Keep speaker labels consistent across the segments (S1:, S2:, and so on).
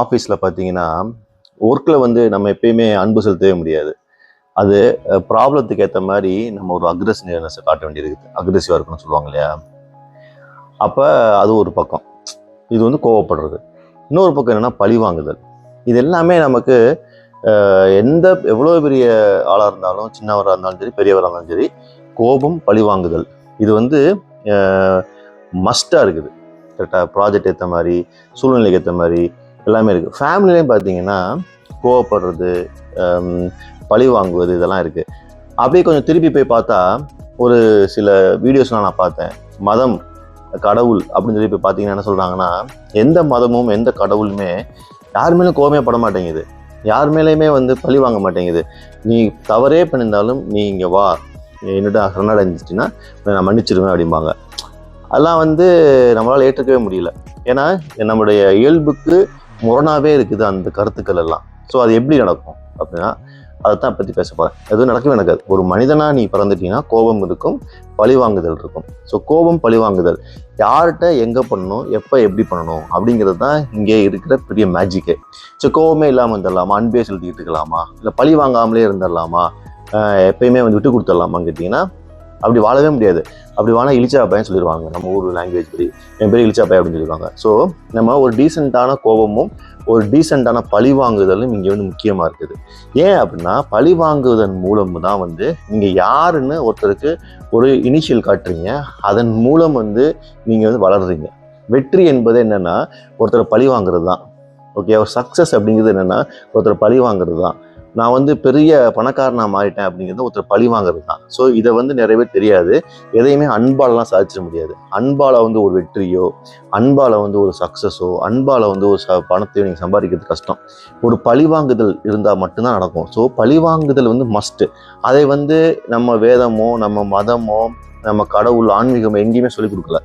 S1: ஆஃபீஸில் பார்த்தீங்கன்னா ஒர்க்கில் வந்து நம்ம எப்பயுமே அன்பு செலுத்தவே முடியாது. அது ப்ராப்ளத்துக்கு ஏற்ற மாதிரி நம்ம ஒரு அக்ரெசிவ்னஸை காட்ட வேண்டியிருக்கு அக்ரெசிவாக இருக்குன்னு சொல்லுவாங்க இல்லையா? அப்போ அது ஒரு பக்கம். இது வந்து கோவப்படுறது. இன்னொரு பக்கம் என்னென்னா பழி வாங்குதல். இது எல்லாமே நமக்கு எந்த எவ்வளோ பெரிய ஆளாக இருந்தாலும் சின்னவராக இருந்தாலும் சரி பெரியவராக இருந்தாலும் சரி கோபம் பழி வாங்குதல். இது வந்து மஸ்ட்டாக இருக்குது. கரெக்டாக ப்ராஜெக்ட் ஏற்ற மாதிரி சூழ்நிலைக்கு ஏற்ற மாதிரி எல்லாமே இருக்குது ஃபேமிலிலையும் பார்த்தீங்கன்னா கோவப்படுறது பழி வாங்குவது இதெல்லாம் இருக்குது அப்படியே கொஞ்சம் திருப்பி போய் பார்த்தா ஒரு சில வீடியோஸ்லாம் நான் பார்த்தேன். மதம் கடவுள் அப்படின்னு சொல்லி போய் பார்த்தீங்கன்னா என்ன சொல்கிறாங்கன்னா எந்த மதமும் எந்த கடவுளுமே யார் மேலும் கோவமே பட மாட்டேங்குது. யார் மேலேயுமே வந்து பழி வாங்க மாட்டேங்குது. நீ தவறே பண்ணியிருந்தாலும் நீ இங்கே வா. நீ என்னோட நான் மன்னிச்சிருவேன் அப்படிம்பாங்க. அதெல்லாம் வந்து நம்மளால் ஏற்றுக்கவே முடியல. ஏன்னா நம்மளுடைய இயல்புக்கு முரணாவே இருக்குது அந்த கருத்துக்கள் எல்லாம். ஸோ அது எப்படி நடக்கும் அப்படின்னா அதை தான் பற்றி பேச போகிறேன் எதுவும் நடக்கவே நடக்காது. ஒரு மனிதனாக நீ பிறந்துட்டீங்கன்னா கோபம் இருக்கும் பழிவாங்குதல் இருக்கும். ஸோ கோபம் பழிவாங்குதல் யார்கிட்ட எங்கே பண்ணணும் எப்போ எப்படி பண்ணணும் அப்படிங்கிறது தான் இங்கே இருக்கிற பெரிய மேஜிக்கே ஸோ கோபமே இல்லாமல் இருந்துடலாமா? அன்பே செலுத்திக்கிட்டு இருக்கலாமா இல்லை பழி வாங்காமலே இருந்துடலாமா? எப்பயுமே வந்து விட்டு கொடுத்துடலாமான்னு கேட்டிங்கன்னா அப்படி வாழவே முடியாது. அப்படி வாழ இழிச்சாப்பாயன்னு சொல்லிடுவாங்க நம்ம ஊர் லாங்குவேஜ் படி. என் பேர் இழிச்சாப்பாய் அப்படின்னு சொல்லிடுவாங்க ஸோ நம்ம ஒரு டீசெண்டான கோபமும் ஒரு டீசெண்டான பழி வாங்குதலும் இங்கே வந்து முக்கியமாக இருக்குது. ஏன் அப்படின்னா பழி வாங்குவதன் மூலம் தான் வந்து நீங்கள் யாருன்னு ஒருத்தருக்கு ஒரு இனிஷியல் காட்டுறீங்க. அதன் மூலம் வந்து நீங்கள் வந்து வளர்றீங்க. வெற்றி என்பது என்னென்னா ஒருத்தரை பழி வாங்குறது தான். ஓகே ஒரு சக்ஸஸ் அப்படிங்கிறது என்னென்னா ஒருத்தரை பழி வாங்குறது தான். நான் வந்து பெரிய பணக்காரனாக மாறிட்டேன் அப்படிங்கிறது ஒருத்தர் பழி வாங்குறது தான். ஸோ இதை வந்து நிறைய பேர் தெரியாது. எதையுமே அன்பாலலாம் சாதிச்சிட முடியாது. அன்பால் வந்து ஒரு வெற்றியோ அன்பால் வந்து ஒரு சக்ஸஸோ அன்பால் வந்து ஒரு ச பணத்தையோ நீங்கள் சம்பாதிக்கிறது கஷ்டம். ஒரு பழிவாங்குதல் இருந்தால் மட்டும்தான் நடக்கும். ஸோ பழிவாங்குதல் வந்து மஸ்ட்டு அதை வந்து நம்ம வேதமோ நம்ம மதமோ நம்ம கடவுள் ஆன்மீகமோ எங்கேயுமே சொல்லிக் கொடுக்கல.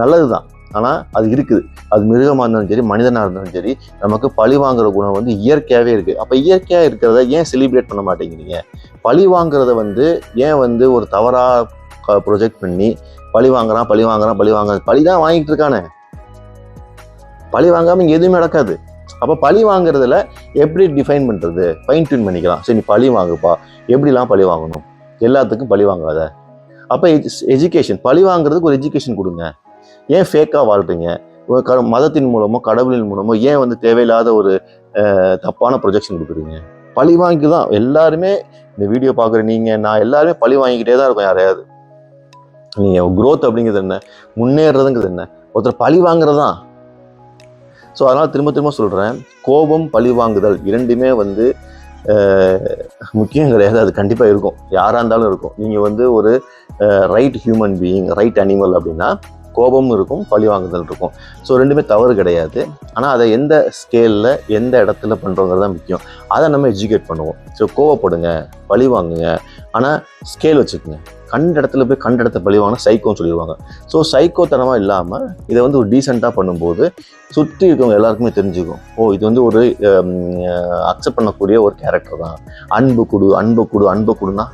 S1: நல்லது தான் ஆனால் அது இருக்குது. அது மிருகமாக இருந்தாலும் சரி மனிதனாக இருந்தாலும் சரி நமக்கு பழி வாங்குற குணம் வந்து இயற்கையாகவே இருக்குது அப்போ இயற்கையாக இருக்கிறத ஏன் செலிப்ரேட் பண்ண மாட்டேங்கிறீங்க? பழி வாங்குறத வந்து ஏன் வந்து ஒரு தவறாக ப்ரொஜெக்ட் பண்ணி பழி வாங்குறான் பழி வாங்குறான் பழி வாங்குறான். பழி தான் வாங்கிட்டு இருக்கானே. பழி வாங்காமல் இங்கே எதுவுமே நடக்காது. அப்போ பழி வாங்குறதுல எப்படி டிஃபைன் பண்ணுறது ஃபைன் டியூன் பண்ணிக்கலாம். சரி நீ பழி வாங்குப்பா. எப்படிலாம் பழி வாங்கணும்? எல்லாத்துக்கும் பழி வாங்காத. அப்போ எஜுகேஷன் பழி வாங்குறதுக்கு ஒரு எஜுகேஷன் கொடுங்க. ஏன் ஃபேக்காக வாழ்கிறீங்க ஒரு மதத்தின் மூலமோ கடவுளின் மூலமோ ஏன் வந்து தேவையில்லாத ஒரு தப்பான ப்ரொஜெக்ஷன் கொடுக்குறீங்க? பழி வாங்கி தான். எல்லாருமே இந்த வீடியோ பார்க்குற நீங்கள் நான் எல்லாருமே பழி வாங்கிக்கிட்டே தான் இருக்கும் யாரையாவது. நீங்கள் க்ரோத் அப்படிங்கிறது என்ன? முன்னேறதுங்கிறது என்ன? ஒருத்தர் பழி வாங்குறது? தான் ஸோ அதனால் திரும்ப திரும்ப சொல்கிறேன் கோபம் பழி வாங்குதல் இரண்டுமே வந்து முக்கியம் கிடையாது. அது கண்டிப்பாக இருக்கும். யாராக இருந்தாலும் இருக்கும். நீங்கள் வந்து ஒரு right human being right animal அப்படின்னா கோபமும் இருக்கும் பழி வாங்குதல் இருக்கும். ஸோ ரெண்டுமே தவறு கிடையாது. ஆனால் அதை எந்த ஸ்கேலில் எந்த இடத்துல பண்ணுறோங்கிறது தான் முக்கியம். அதை நம்ம எஜுகேட் பண்ணுவோம். ஸோ கோவப்படுங்க பழி வாங்குங்க. ஆனால் ஸ்கேல் வச்சுக்கோங்க. கண்ட இடத்துல போய் கண்ட இடத்த பழி வாங்கினா சைக்கோன்னு சொல்லிடுவாங்க. ஸோ சைக்கோத்தனமாக இல்லாமல் இதை வந்து ஒரு டீசெண்டாக பண்ணும்போது சுற்றி இருக்கவங்க எல்லாருக்குமே தெரிஞ்சுக்கும். ஓ இது வந்து ஒரு அக்செப்ட் பண்ணக்கூடிய ஒரு கேரக்டர் தான். அன்பு கொடு அன்பு கொடு அன்பு கொடுனா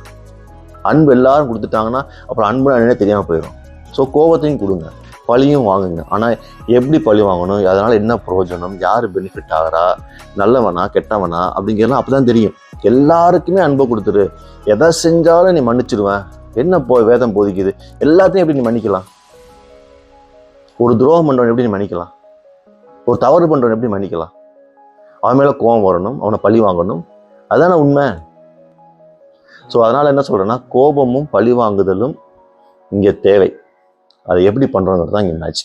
S1: அன்பு எல்லாரும் கொடுத்துட்டாங்கன்னா அப்புறம் அன்பு என்னன்னே தெரியாமல் போயிடும் ஸோ கோபத்தையும் கொடுங்க. பழியும் வாங்குங்க. ஆனால் எப்படி பழி வாங்கணும்? அதனால் என்ன பிரயோஜனம்? யார் பெனிஃபிட் ஆகிறா? நல்லவனா? கெட்டவனா? அப்படிங்கிறலாம் அப்போ தான் தெரியும். எல்லாருக்குமே அன்பை கொடுத்துரு. எதை செஞ்சாலும் நீ மன்னிச்சிடுவேன் என்ன போ வேதம் போதிக்குது? எல்லாத்தையும் எப்படி நீ மன்னிக்கலாம்? ஒரு துரோகம் பண்ணுறவன் எப்படி நீ மன்னிக்கலாம்? ஒரு தவறு பண்ணுறவன் எப்படி மன்னிக்கலாம்? அவன் மேலே கோபம் வரணும். அவனை பழி வாங்கணும். அதான உண்மை? ஸோ அதனால் என்ன சொல்கிறேன்னா கோபமும் பழி வாங்குதலும் இங்கே தேவை. அதை எப்படி பண்ணுறோங்கிறது தான் இங்கே மேட்ச்